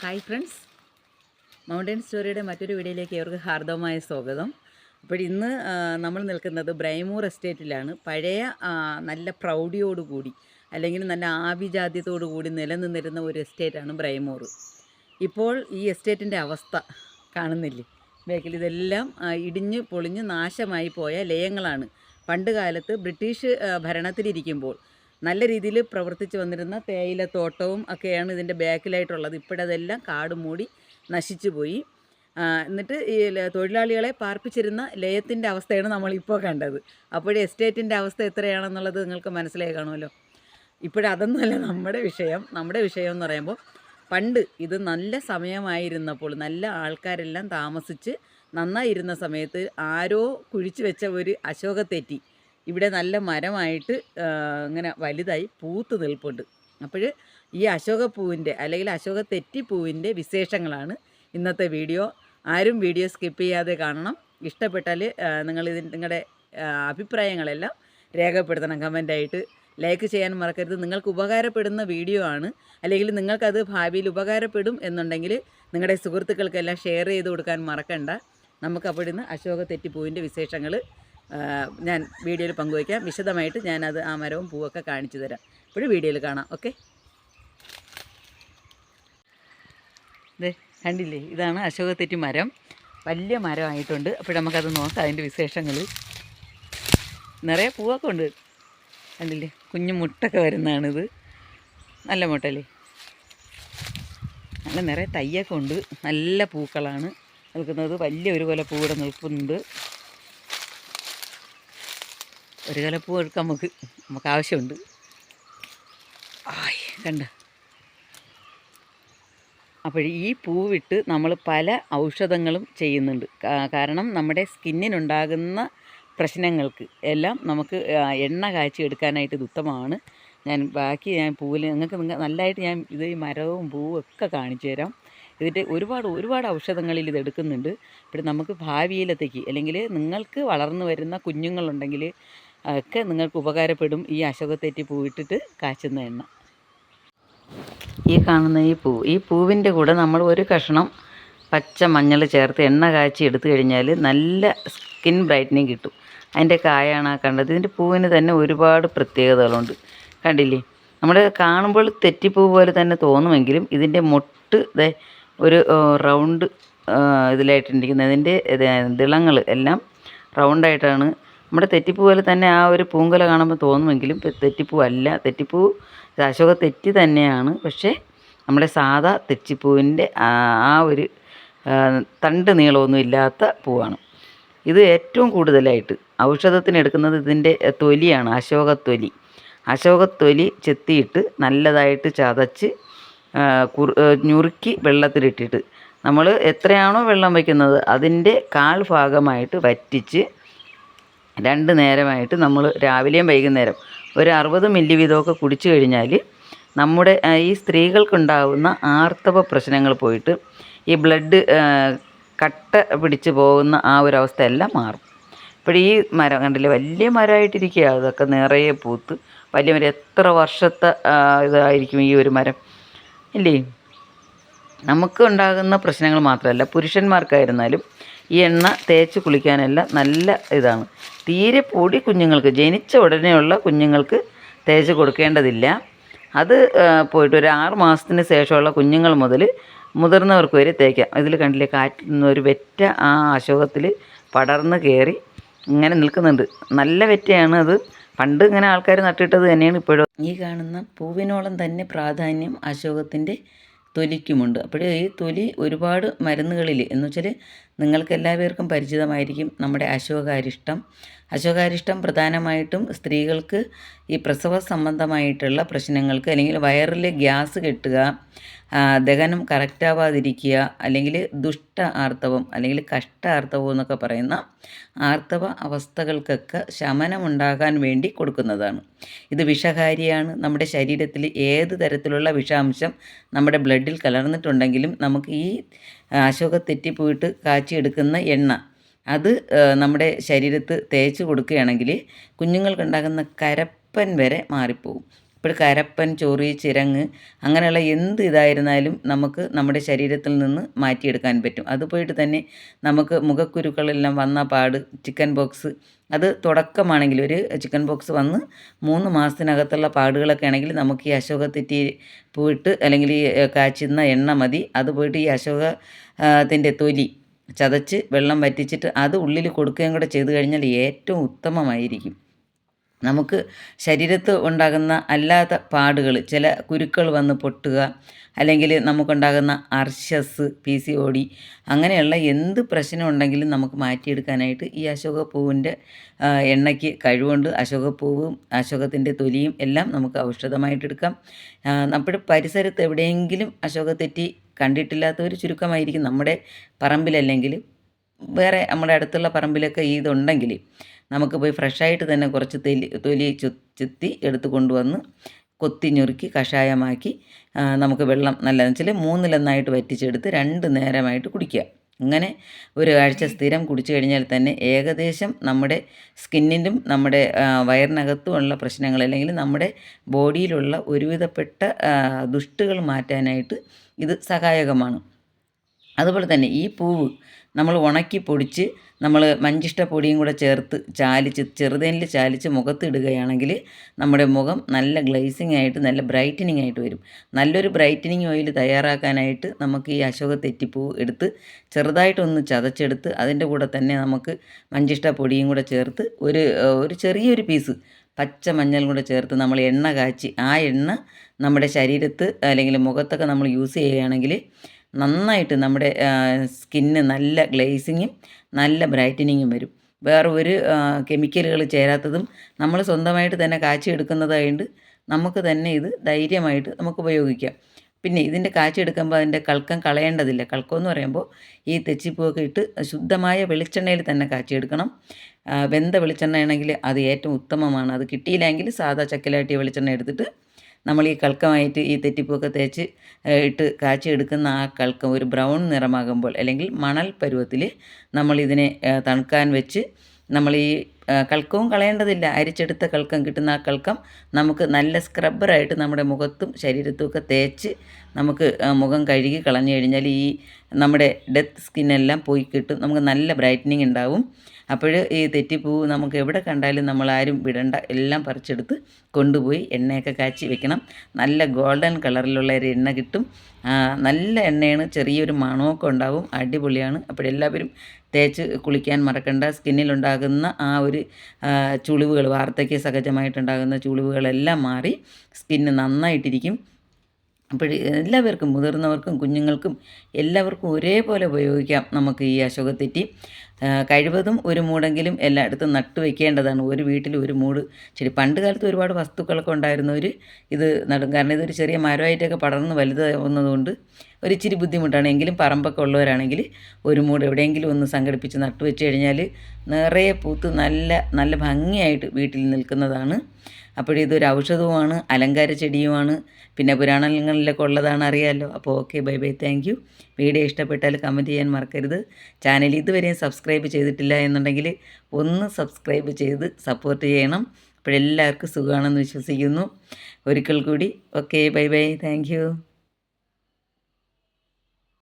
Hi friends. Mountain സ്റ്റോറിയുടെ മറ്റൊരു വീഡിയോയിലേക്ക് ഏവർക്ക് ഹാർദവമായ സ്വാഗതം. അപ്പോൾ ഇന്ന് നമ്മൾ നിൽക്കുന്നത് ബ്രൈമൂർ എസ്റ്റേറ്റിലാണ്. പഴയ നല്ല പ്രൗഢിയോടുകൂടി അല്ലെങ്കിൽ നല്ല ആഭിജാത്യത്തോടു കൂടി നിലനിന്നിരുന്ന ഒരു എസ്റ്റേറ്റാണ് ബ്രൈമൂർ. ഇപ്പോൾ ഈ എസ്റ്റേറ്റിന്റെ അവസ്ഥ കാണുന്നില്ലേ? ബാക്കിൽ ഇതെല്ലാം ഇടിഞ്ഞ് പൊളിഞ്ഞ് നാശമായി പോയ ലയങ്ങളാണ്. പണ്ട് കാലത്ത് ബ്രിട്ടീഷ് ഭരണത്തിലിരിക്കുമ്പോൾ നല്ല രീതിയിൽ പ്രവർത്തിച്ച് വന്നിരുന്ന തേയിലത്തോട്ടവും ഒക്കെയാണ് ഇതിന്റെ ബാക്കിലായിട്ടുള്ളത്. ഇപ്പോഴതെല്ലാം കാട് മൂടി നശിച്ചു പോയി. എന്നിട്ട് ഈ തൊഴിലാളികളെ പാർപ്പിച്ചിരുന്ന ലയത്തിന്റെ അവസ്ഥയാണ് നമ്മളിപ്പോൾ കണ്ടത്. അപ്പോഴേ എസ്റ്റേറ്റിന്റെ അവസ്ഥ എത്രയാണെന്നുള്ളത് നിങ്ങൾക്ക് മനസ്സിലായി കാണുമല്ലോ. ഇപ്പോഴതൊന്നുമല്ല നമ്മുടെ വിഷയം. നമ്മുടെ വിഷയം എന്ന് പറയുമ്പോൾ പണ്ട് ഇത് നല്ല സമയമായിരുന്നപ്പോൾ നല്ല ആൾക്കാരെല്ലാം താമസിച്ച് നന്നായിരുന്ന സമയത്ത് ആരോ കുഴിച്ചു വെച്ച ഒരു അശോകത്തെറ്റി. ഇവിടെ നല്ല മരമായിട്ട് ഇങ്ങനെ വലുതായി പൂത്ത് നിൽപ്പുണ്ട്. അപ്പോൾ ഈ അശോകപ്പൂവിന്റെ അല്ലെങ്കിൽ അശോക തെറ്റിപ്പൂവിന്റെ വിശേഷങ്ങളാണ് ഇന്നത്തെ വീഡിയോ. ആരും വീഡിയോ സ്കിപ്പ് ചെയ്യാതെ കാണണം. ഇഷ്ടപ്പെട്ടാൽ നിങ്ങൾ ഇതിന് നിങ്ങളുടെ അഭിപ്രായങ്ങളെല്ലാം രേഖപ്പെടുത്തണം. കമന്റായിട്ട് ലൈക്ക് ചെയ്യാൻ മറക്കരുത്. നിങ്ങൾക്ക് ഉപകാരപ്പെടുന്ന വീഡിയോ ആണ്. അല്ലെങ്കിൽ നിങ്ങൾക്കത് ഭാവിയിൽ ഉപകാരപ്പെടും എന്നുണ്ടെങ്കിൽ നിങ്ങളുടെ സുഹൃത്തുക്കൾക്കെല്ലാം ഷെയർ ചെയ്ത് കൊടുക്കാൻ മറക്കണ്ട. നമുക്ക് അവിടുന്ന് അശോക തെറ്റിപ്പൂവിന്റെ വിശേഷങ്ങൾ ഞാൻ വീഡിയോയിൽ പങ്കുവയ്ക്കാം. വിശദമായിട്ട് ഞാനത് ആ മരവും പൂവൊക്കെ കാണിച്ചു തരാം. ഇപ്പോഴും വീഡിയോയിൽ കാണാം. ഓക്കെ? ദേ കണ്ടില്ലേ? ഇതാണ് അശോകത്തെറ്റി മരം. വലിയ മരമായിട്ടുണ്ട്. അപ്പോൾ നമുക്കത് നോക്കാം അതിന്റെ വിശേഷങ്ങൾ. നിറയെ പൂവൊക്കെ ഉണ്ട്. കണ്ടില്ലേ? കുഞ്ഞു മുട്ടൊക്കെ വരുന്നതാണിത്. നല്ല മുട്ടല്ലേ? നല്ല നിറയെ തയ്യൊക്കെ ഉണ്ട്. നല്ല പൂക്കളാണ്. നിൽക്കുന്നത്. വലിയ ഒരു കൊല പൂവിടെ നിൽക്കുന്നുണ്ട് ഒരു കലപ്പൂ പൂ എടുക്കാം നമുക്ക്. നമുക്ക് ആവശ്യമുണ്ട്. ആയി കണ്ട. അപ്പോൾ ഈ പൂവിട്ട് നമ്മൾ പല ഔഷധങ്ങളും ചെയ്യുന്നുണ്ട്. കാരണം നമ്മുടെ സ്കിന്നിനുണ്ടാകുന്ന പ്രശ്നങ്ങൾക്ക് എല്ലാം നമുക്ക് എണ്ണ കാച്ചി എടുക്കാനായിട്ട് ഇത് ഉത്തമമാണ്. ഞാൻ ബാക്കി ഞാൻ പൂവിൽ നിങ്ങൾക്ക് നിങ്ങൾ നല്ലതായിട്ട് ഞാൻ ഇത് ഈ മരവും പൂവും ഒക്കെ കാണിച്ചു തരാം. ഇതിന്റെ ഒരുപാട് ഒരുപാട് ഔഷധങ്ങളിൽ ഇത് എടുക്കുന്നുണ്ട്. ഇപ്പോൾ നമുക്ക് ഭാവിയിലത്തേക്ക് അല്ലെങ്കിൽ നിങ്ങൾക്ക് വളർന്നു വരുന്ന കുഞ്ഞുങ്ങളുണ്ടെങ്കിൽ ഒക്കെ നിങ്ങൾക്ക് ഉപകാരപ്പെടും. ഈ അശോകത്തെറ്റി പൂവിട്ടിട്ട് കാച്ചുന്ന എണ്ണ. ഈ കാണുന്ന ഈ പൂ ഈ പൂവിന്റെ കൂടെ നമ്മൾ ഒരു കഷ്ണം പച്ച മഞ്ഞൾ ചേർത്ത് എണ്ണ കാച്ചി എടുത്തു കഴിഞ്ഞാൽ നല്ല സ്കിൻ ബ്രൈറ്റനിങ് കിട്ടും. അതിന്റെ കായാണ് ആ കണ്ടത്. ഇതിന്റെ പൂവിന് തന്നെ ഒരുപാട് പ്രത്യേകതകളുണ്ട്. കണ്ടില്ലേ? നമ്മൾ കാണുമ്പോൾ തെറ്റിപ്പൂ പോലെ തന്നെ തോന്നുമെങ്കിലും ഇതിന്റെ മൊട്ട് ഒരു റൗണ്ട് ഇതിലായിട്ടിരിക്കുന്നത്. ഇതിന്റെ ദിളങ്ങൾ എല്ലാം റൗണ്ടായിട്ടാണ് നമ്മുടെ തെറ്റിപ്പൂ പോലെ തന്നെ ആ ഒരു പൂങ്കല കാണുമ്പോൾ തോന്നുമെങ്കിലും തെറ്റിപ്പൂ അല്ല. തെറ്റിപ്പൂ അശോക തെറ്റി തന്നെയാണ്. പക്ഷേ നമ്മുടെ സാധാ തെച്ചിപ്പൂവിന്റെ ആ ഒരു തണ്ട് നീളമൊന്നും ഇല്ലാത്ത പൂവാണ്. ഇത് ഏറ്റവും കൂടുതലായിട്ട് ഔഷധത്തിന് എടുക്കുന്നത് ഇതിന്റെ തൊലിയാണ് അശോകത്തൊലി അശോകത്തൊലി ചെത്തിയിട്ട് നല്ലതായിട്ട് ചതച്ച് കുറു ഞുറുക്കി വെള്ളത്തിലിട്ടിട്ട് നമ്മൾ എത്രയാണോ വെള്ളം വയ്ക്കുന്നത് അതിന്റെ കാൽ ഭാഗമായിട്ട് വറ്റിച്ച് രണ്ട് നേരമായിട്ട് നമ്മൾ രാവിലെയും വൈകുന്നേരം ഒരു അറുപത് മില്ലി വീതമൊക്കെ കുടിച്ചു കഴിഞ്ഞാൽ നമ്മുടെ ഈ സ്ത്രീകൾക്കുണ്ടാകുന്ന ആർത്തവ പ്രശ്നങ്ങൾ പോയിട്ട് ഈ ബ്ലഡ് കട്ട പിടിച്ച് പോകുന്ന ആ ഒരു അവസ്ഥ എല്ലാം മാറും. ഇപ്പോൾ ഈ മരം കണ്ടില്ലേ? വലിയ മരമായിട്ടിരിക്കുക അതൊക്കെ നിറയെ പൂത്ത്. വലിയ മരം. എത്ര വർഷത്തെ ഇതായിരിക്കും ഈ ഒരു മരം? ഇല്ലേ? നമുക്ക് ഉണ്ടാകുന്ന പ്രശ്നങ്ങൾ മാത്രമല്ല പുരുഷന്മാർക്കായിരുന്നാലും ഈ എണ്ണ തേച്ച് കുളിക്കാനെല്ലാം നല്ല ഇതാണ്. തീരെ പൊടി കുഞ്ഞുങ്ങൾക്ക് ജനിച്ച ഉടനെയുള്ള കുഞ്ഞുങ്ങൾക്ക് തേച്ച് കൊടുക്കേണ്ടതില്ല. അത് പോയിട്ട് ഒരു ആറ് മാസത്തിന് ശേഷമുള്ള കുഞ്ഞുങ്ങൾ മുതൽ മുതിർന്നവർക്ക് വരെ തേക്കാം. ഇതിൽ കണ്ടില്ലേ കാറ്റിൽ ഒരു വെറ്റ ആ അശോകത്തിൽ പടർന്ന് കയറി ഇങ്ങനെ നിൽക്കുന്നുണ്ട്. നല്ല വെറ്റയാണ് അത്. പണ്ട് ഇങ്ങനെ ആൾക്കാർ നട്ടിട്ടത് തന്നെയാണ് ഇപ്പോഴും. ഈ കാണുന്ന പൂവിനോളം തന്നെ പ്രാധാന്യം അശോകത്തിന്റെ തൊലിക്കുമുണ്ട്. അപ്പോൾ ഈ തൊലി ഒരുപാട് മരുന്നുകളിൽ എന്ന് വെച്ചാൽ നിങ്ങൾക്ക് എല്ലാവർക്കും പരിചിതമായിരിക്കും നമ്മുടെ അശോകാരിഷ്ടം. അശോകാരിഷ്ടം പ്രധാനമായിട്ടും സ്ത്രീകൾക്ക് ഈ പ്രസവ സംബന്ധമായിട്ടുള്ള പ്രശ്നങ്ങൾക്ക് അല്ലെങ്കിൽ വയറിൽ ഗ്യാസ് കെട്ടുക ദഹനം കറക്റ്റാവാതിരിക്കുക അല്ലെങ്കിൽ ദുഷ്ട ആർത്തവം അല്ലെങ്കിൽ കഷ്ട ആർത്തവം എന്നൊക്കെ പറയുന്ന ആർത്തവ അവസ്ഥകൾക്കൊക്കെ ശമനമുണ്ടാകാൻ വേണ്ടി കൊടുക്കുന്നതാണ്. ഇത് വിഷകാരിയാണ്. നമ്മുടെ ശരീരത്തിൽ ഏത് തരത്തിലുള്ള വിഷാംശം നമ്മുടെ ബ്ലഡിൽ കലർന്നിട്ടുണ്ടെങ്കിലും നമുക്ക് ഈ അശോക തെറ്റിപ്പോയിട്ട് കാച്ചിയെടുക്കുന്ന എണ്ണ. അത് നമ്മുടെ ശരീരത്ത് തേച്ച് കൊടുക്കുകയാണെങ്കിൽ കുഞ്ഞുങ്ങൾക്കുണ്ടാകുന്ന കരപ്പൻ വരെ മാറിപ്പോവും ഇപ്പോൾ കരപ്പൻ ചൊറി ചിരങ്ങ് അങ്ങനെയുള്ള എന്ത് ഇതായിരുന്നാലും നമുക്ക് നമ്മുടെ ശരീരത്തിൽ നിന്ന് മാറ്റിയെടുക്കാൻ പറ്റും. അതുപോയിട്ട് തന്നെ നമുക്ക് മുഖക്കുരുക്കളെല്ലാം വന്ന പാട് ചിക്കൻ ബോക്സ് അത് തുടക്കമാണെങ്കിൽ ഒരു ചിക്കൻ ബോക്സ് വന്ന് മൂന്ന് മാസത്തിനകത്തുള്ള പാടുകളൊക്കെ ആണെങ്കിൽ നമുക്ക് ഈ അശോകത്തെറ്റി പോയിട്ട് അല്ലെങ്കിൽ ഈ കാച്ചുന്ന എണ്ണ മതി. അത് പോയിട്ട് ഈ അശോകത്തിന്റെ തൊലി ചതച്ച് വെള്ളം വറ്റിച്ചിട്ട് അത് ഉള്ളിൽ കൊടുക്കുകയും കൂടെ ചെയ്തു കഴിഞ്ഞാൽ ഏറ്റവും ഉത്തമമായിരിക്കും. നമുക്ക് ശരീരത്ത് ഉണ്ടാകുന്ന അല്ലാത്ത പാടുകൾ ചില കുരുക്കൾ വന്ന് പൊട്ടുക അല്ലെങ്കിൽ നമുക്കുണ്ടാകുന്ന അർശസ് പി സി ഒ ഡി അങ്ങനെയുള്ള എന്ത് പ്രശ്നം ഉണ്ടെങ്കിലും നമുക്ക് മാറ്റിയെടുക്കാനായിട്ട് ഈ അശോകപ്പൂവിന്റെ എണ്ണയ്ക്ക് കഴിവുണ്ട്. അശോകപ്പൂവും അശോകത്തിന്റെ തൊലിയും എല്ലാം നമുക്ക് ഔഷധമായിട്ടെടുക്കാം. നമ്മുടെ പരിസരത്ത് എവിടെയെങ്കിലും അശോകത്തെറ്റി കണ്ടിട്ടില്ലാത്തവർ ചുരുക്കമായിരിക്കും നമ്മുടെ പറമ്പിലല്ലെങ്കിൽ വേറെ നമ്മുടെ അടുത്തുള്ള പറമ്പിലൊക്കെ ഇതുണ്ടെങ്കിൽ നമുക്ക് പോയി ഫ്രഷായിട്ട് തന്നെ കുറച്ച് തൊലി തൊലി ചുത്തി എടുത്ത് കൊണ്ടുവന്ന് കൊത്തി ഞുറുക്കി കഷായമാക്കി നമുക്ക് വെള്ളം നല്ലതെന്ന് വെച്ചാൽ മൂന്നിലൊന്നായിട്ട് വറ്റിച്ചെടുത്ത് രണ്ട് നേരമായിട്ട് കുടിക്കുക. അങ്ങനെ ഒരു ആഴ്ച സ്ഥിരം കുടിച്ചു കഴിഞ്ഞാൽ തന്നെ ഏകദേശം നമ്മുടെ സ്കിന്നിനും നമ്മുടെ വയറിനകത്തുമുള്ള പ്രശ്നങ്ങൾ അല്ലെങ്കിൽ നമ്മുടെ ബോഡിയിലുള്ള ഒരുവിധപ്പെട്ട ദുഷ്ടുകൾ മാറ്റാനായിട്ട് ഇത് സഹായകമാണ്. അതുപോലെ തന്നെ ഈ പൂവ് നമ്മൾ ഉണക്കി പൊടിച്ച് നമ്മൾ മഞ്ചിഷ്ട പൊടിയും കൂടെ ചേർത്ത് ചാലിച്ച് ചെറുതേനിൽ ചാലിച്ച് മുഖത്ത് ഇടുകയാണെങ്കിൽ നമ്മുടെ മുഖം നല്ല ഗ്ലേസിംഗ് ആയിട്ട് നല്ല ബ്രൈറ്റനിങ് ആയിട്ട് വരും. നല്ലൊരു ബ്രൈറ്റനിങ് ഓയിൽ തയ്യാറാക്കാനായിട്ട് നമുക്ക് ഈ അശോക തെറ്റിപ്പൂ എടുത്ത് ചെറുതായിട്ടൊന്ന് ചതച്ചെടുത്ത് അതിന്റെ കൂടെ തന്നെ നമുക്ക് മഞ്ചിഷ്ട പൊടിയും കൂടെ ചേർത്ത് ഒരു ഒരു ചെറിയൊരു പീസ് പച്ച മഞ്ഞൾ കൂടെ ചേർത്ത് നമ്മൾ എണ്ണ കാച്ചി ആ എണ്ണ നമ്മുടെ ശരീരത്ത് അല്ലെങ്കിൽ മുഖത്തൊക്കെ നമ്മൾ യൂസ് ചെയ്യുകയാണെങ്കിൽ നന്നായിട്ട് നമ്മുടെ സ്കിന്ന് നല്ല ഗ്ലേസിങ്ങും നല്ല ബ്രൈറ്റനിങ്ങും വരും. വേറെ ഒരു കെമിക്കലുകൾ ചേരാത്തതും നമ്മൾ സ്വന്തമായിട്ട് തന്നെ കാച്ചി എടുക്കുന്നതായതുകൊണ്ട് നമുക്ക് തന്നെ ഇത് ധൈര്യമായിട്ട് നമുക്ക് ഉപയോഗിക്കാം. പിന്നെ ഇതിന്റെ കാച്ചി എടുക്കുമ്പോൾ അതിന്റെ കൾക്കം കളയേണ്ടതില്ല. കൾക്കം എന്ന് പറയുമ്പോൾ ഈ തെച്ചിപ്പൂവൊക്കെ ഇട്ട് ശുദ്ധമായ വെളിച്ചെണ്ണയിൽ തന്നെ കാച്ചിയെടുക്കണം. വെന്ത വെളിച്ചെണ്ണയാണെങ്കിൽ അത് ഏറ്റവും ഉത്തമമാണ്. അത് കിട്ടിയില്ലെങ്കിൽ സാധാ ചക്കിലാട്ടിയ വെളിച്ചെണ്ണ എടുത്തിട്ട് നമ്മൾ ഈ കൽക്കമായിട്ട് ഈ തെറ്റിപ്പൊക്കെ തേച്ച് ഇട്ട് കാച്ചി എടുക്കുന്ന ആ കൽക്കം ഒരു ബ്രൗൺ നിറമാകുമ്പോൾ അല്ലെങ്കിൽ മണൽ പരുവത്തിൽ നമ്മളിതിനെ തണുക്കാൻ വെച്ച് നമ്മൾ ഈ കൽക്കവും കളയേണ്ടതില്ല. അരിച്ചെടുത്ത കൽക്കം കിട്ടുന്ന ആ കൽക്കം നമുക്ക് നല്ല സ്ക്രബ്ബറായിട്ട് നമ്മുടെ മുഖത്തും ശരീരത്തും ഒക്കെ തേച്ച് നമുക്ക് മുഖം കഴുകി കളഞ്ഞു കഴിഞ്ഞാൽ ഈ നമ്മുടെ ഡെത്ത് സ്കിന്നെല്ലാം പോയി കിട്ടും. നമുക്ക് നല്ല ബ്രൈറ്റനിങ് ഉണ്ടാവും. അപ്പോൾ ഈ തെറ്റിപ്പൂ നമുക്ക് എവിടെ കണ്ടാലും നമ്മൾ ആരും വിടണ്ട. എല്ലാം പറിച്ചെടുത്ത് കൊണ്ടുപോയി എണ്ണയൊക്കെ കാച്ചി വെക്കണം. നല്ല ഗോൾഡൻ കളറിലുള്ള ഒരു എണ്ണ കിട്ടും. നല്ല എണ്ണയാണ്. ചെറിയൊരു മണമൊക്കെ ഉണ്ടാവും. അടിപൊളിയാണ്. അപ്പോഴെല്ലാവരും തേച്ച് കുളിക്കാൻ മറക്കണ്ട. സ്കിന്നിലുണ്ടാകുന്ന ആ ഒരു ചുളിവുകൾ വാർദ്ധക്യ സഹജമായിട്ടുണ്ടാകുന്ന ചുളിവുകളെല്ലാം മാറി സ്കിന്ന് നന്നായിട്ടിരിക്കും. അപ്പോൾ എല്ലാവർക്കും മുതിർന്നവർക്കും കുഞ്ഞുങ്ങൾക്കും എല്ലാവർക്കും ഒരേപോലെ ഉപയോഗിക്കാം നമുക്ക് ഈ അശോകത്തെറ്റി. കഴിവതും ഒരു മൂടെങ്കിലും എല്ലായിടത്തും നട്ടു വെക്കേണ്ടതാണ്. ഒരു വീട്ടിൽ ഒരു മൂട്. ചെടി പണ്ട് കാലത്ത് ഒരുപാട് വസ്തുക്കളൊക്കെ ഉണ്ടായിരുന്നവർ ഇത് നടും. കാരണം ഇതൊരു ചെറിയ മരമായിട്ടൊക്കെ പടർന്ന് വലുതാവുന്നതുകൊണ്ട് ഒരു ഇച്ചിരി ബുദ്ധിമുട്ടാണ്. എങ്കിലും പറമ്പൊക്കെ ഉള്ളവരാണെങ്കിൽ ഒരു മൂട് എവിടെയെങ്കിലും ഒന്ന് സംഘടിപ്പിച്ച് നട്ടു വെച്ച് കഴിഞ്ഞാൽ നിറയെ പൂത്ത് നല്ല നല്ല ഭംഗിയായിട്ട് വീട്ടിൽ നിൽക്കുന്നതാണ്. അപ്പോഴിതൊരു ഔഷധവുമാണ് അലങ്കാര ചെടിയുമാണ്. പിന്നെ പുരാണങ്ങളിലൊക്കെ ഉള്ളതാണ് അറിയാമല്ലോ അപ്പോൾ okay bye bye thank you. Video ഇഷ്ടപ്പെട്ടാൽ കമന്റ് ചെയ്യാൻ മറക്കരുത്. ചാനൽ ഇതുവരെയും സബ്സ്ക്രൈബ് ചെയ്തിട്ടില്ല എന്നുണ്ടെങ്കിൽ ഒന്ന് സബ്സ്ക്രൈബ് ചെയ്ത് സപ്പോർട്ട് ചെയ്യണം. അപ്പോഴെല്ലാവർക്കും സുഖമാണെന്ന് വിശ്വസിക്കുന്നു. ഒരിക്കൽ കൂടി. Okay bye bye thank